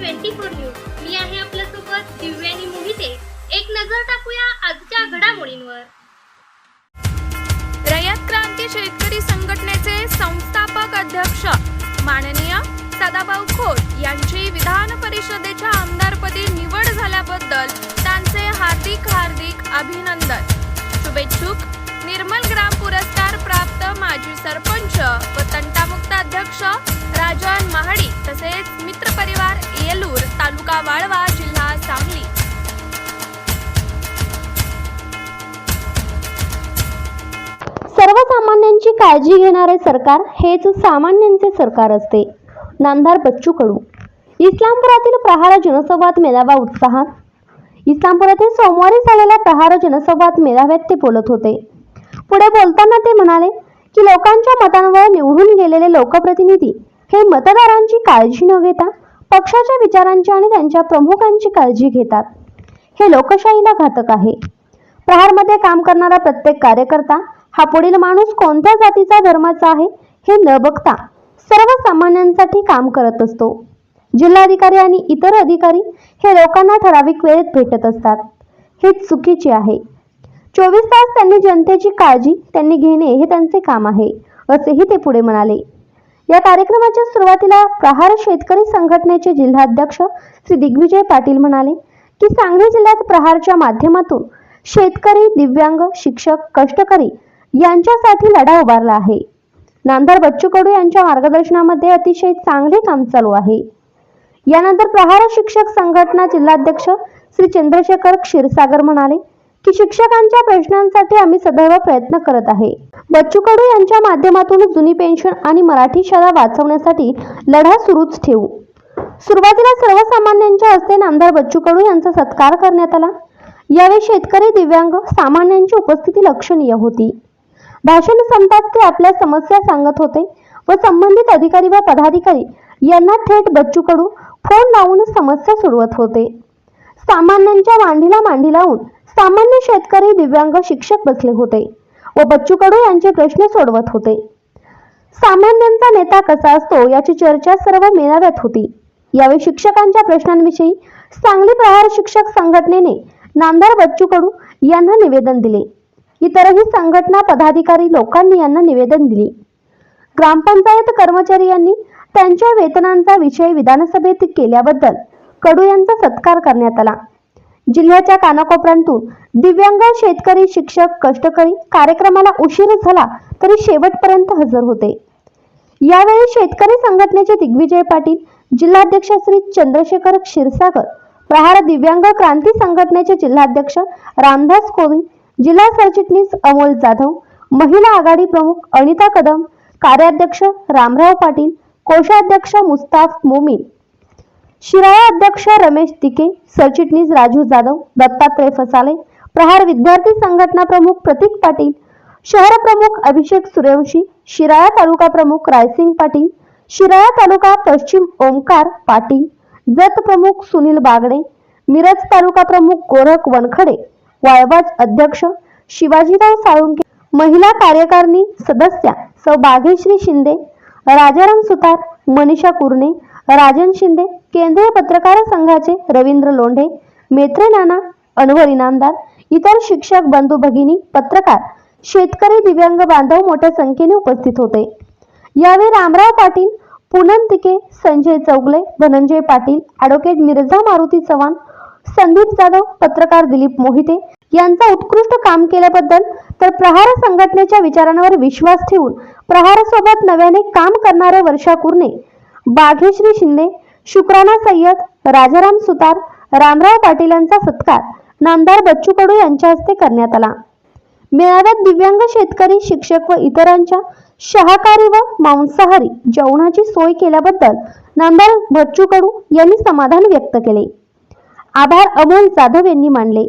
Twenty four news. मी आहे आपल्यासोबत दिव्यानी मोहिते. एक नजर टाकूया आजच्या घडामोडींवर. रयत क्रांती शेतकरी संघटनेचे संस्थापक अध्यक्ष माननीय सदाभाऊ खोत यांची विधान परिषदेच्या आमदारपदी निवड झाल्याबद्दल त्यांचे हार्दिक हार्दिक अभिनंदन. शुभेच्छुक निर्मल ग्राम काळजी घेणारे सरकार हेच सामान्यांचे सरकार असते. नामदार बच्चू कडू. इस्लामपुरातील प्रहार जनसंवाद मेळावा उत्साहात. इस्लामपुरातील सोमवारी झालेल्या प्रहार जनसंवाद मेळाव्यात ते बोलत होते. पुढे बोलताना ते म्हणाले की लोकांच्या मतांवर निवडून गेलेले लोकप्रतिनिधी हे मतदारांची काळजी न घेता पक्षाच्या विचारांची आणि त्यांच्या प्रमुखांची काळजी घेतात. हे लोकशाहीला घातक आहे. प्रहारमध्ये काम करणारा प्रत्येक कार्यकर्ता हा पुढील माणूस कोणत्या जातीचा धर्माचा आहे हे न बघता सर्वसामान्यांसाठी काम करत असतो. जिल्हाधिकारी आणि इतर अधिकारी हे लोकांना ठराविक वेळेत भेटत असतात. हे चुकीचे आहे. चोवीस तास त्यांनी जनतेची काळजी त्यांनी घेणे हे त्यांचे काम आहे असेही ते पुढे म्हणाले. या कार्यक्रमाच्या सुरुवातीला प्रहार शेतकरी संघटनेचे जिल्हाध्यक्ष श्री दिग्विजय पाटील म्हणाले की सांगली जिल्ह्यात प्रहारच्या माध्यमातून शेतकरी दिव्यांग शिक्षक कष्टकरी यांच्यासाठी लढा उभारला आहे. नामदार बच्चू कडू यांच्या मार्गदर्शनामध्ये अतिशय चांगले काम चालू आहे. यानंतर प्रहार शिक्षक संघटना जिल्हाध्यक्ष श्री चंद्रशेखर क्षीरसागर म्हणाले की शिक्षकांच्या प्रश्नांसाठी आम्ही सदैव प्रयत्न करत आहे. बच्चू कडू यांच्या माध्यमातून जुनी पेन्शन आणि मराठी शाळा वाचवण्यासाठी लढा सुरूच ठेवू. सुरुवातीला सर्वसामान्यांच्या हस्ते नामदार बच्चू कडू यांचा सत्कार करण्यात आला. यावेळी शेतकरी दिव्यांग सामान्यांची उपस्थिती लक्षणीय होती. भाषण संपताच ते आपल्या समस्या सांगत होते व संबंधित अधिकारी व पदाधिकारी यांना थेट बच्चू कडू फोन लावून समस्या सोडवत होते. सामान्यांच्या मांडीला मांडी लावून सामान्य शेतकरी दिव्यांग शिक्षक बसले होते व बच्चू कडू यांचे प्रश्न सोडवत होते. सामान्यांचा नेता कसा असतो याची चर्चा सर्व मेळाव्यात होती. यावेळी शिक्षकांच्या प्रश्नांविषयी सांगली प्रहार शिक्षक संघटनेने नामदार बच्चू कडू यांना निवेदन दिले. इतरही संघटना पदाधिकारी लोकांनी यांना निवेदन दिले. ग्रामपंचायत कर्मचारी यांनी त्यांच्या वेतनांचा विषय विधानसभेत केल्याबद्दल कडू यांचा सत्कार करण्यात आला. जिल्ह्याच्या कानाकोपऱ्यांतून दिव्यांग शेतकरी शिक्षक कष्टकरी कार्यक्रमाला उशीर झाला तरी शेवटपर्यंत हजर होते. यावेळी शेतकरी संघटनेचे दिग्विजय पाटील जिल्हाध्यक्ष श्री चंद्रशेखर क्षीरसागर प्रहार दिव्यांग क्रांती संघटनेचे जिल्हाध्यक्ष रामदास कोविंद जिल्हा सरचिटणीस अमोल जाधव महिला आघाडी प्रमुख अनिता कदम कार्याध्यक्ष रामराव पाटील कोषाध्यक्ष मुस्ताफ मोमीन. शिराळा अध्यक्ष रमेश तिके सरचिटणीस राजू जाधव दत्तात्रय फसाले प्रहार विद्यार्थी संघटना प्रमुख प्रतीक पाटील शहर प्रमुख अभिषेक सूर्यवंशी शिराळा तालुका प्रमुख रायसिंग पाटील शिराळा तालुका पश्चिम ओमकार पाटील जत प्रमुख सुनील बागडे मिरज तालुका प्रमुख गोरख वनखडे. वाळवाज अध्यक्ष शिवाजीराव साळुंके महिला कार्यकारिणी सदस्या सौ शिंदे राजाराम सुतार मनीषा कुरणे राजन शिंदे केंद्रीय पत्रकार संघाचे रवींद्र लोंढे मेत्रे नाना अनवर इनामदार इतर शिक्षक बंधू भगिनी पत्रकार शेतकरी दिव्यांग बांधव मोठ्या संख्येने उपस्थित होते. यावेळी रामराव पाटील पूनम तिके संजय चौगले धनंजय पाटील ॲडव्होकेट मिर्झा मारुती चव्हाण संदीप जाधव पत्रकार दिलीप मोहिते यांचा उत्कृष्ट काम केल्याबद्दल तर प्रहार संघटनेच्या विचारांवर विश्वास ठेवून प्रहारसोबत नव्याने काम करणारे वर्षा कुरणे बाघेश्री शिंदे शुक्राना सय्यद राजाराम सुतार रामराव पाटील यांचा सत्कार नामदार बच्चू कडू यांच्या हस्ते करण्यात आला. मेळाव्यात दिव्यांग शेतकरी शिक्षक व इतरांच्या शाकाहारी व मांसाहारी जेवणाची सोय केल्याबद्दल नामदार बच्चू कडू यांनी समाधान व्यक्त केले. आभार अमोल जाधव यांनी मानले.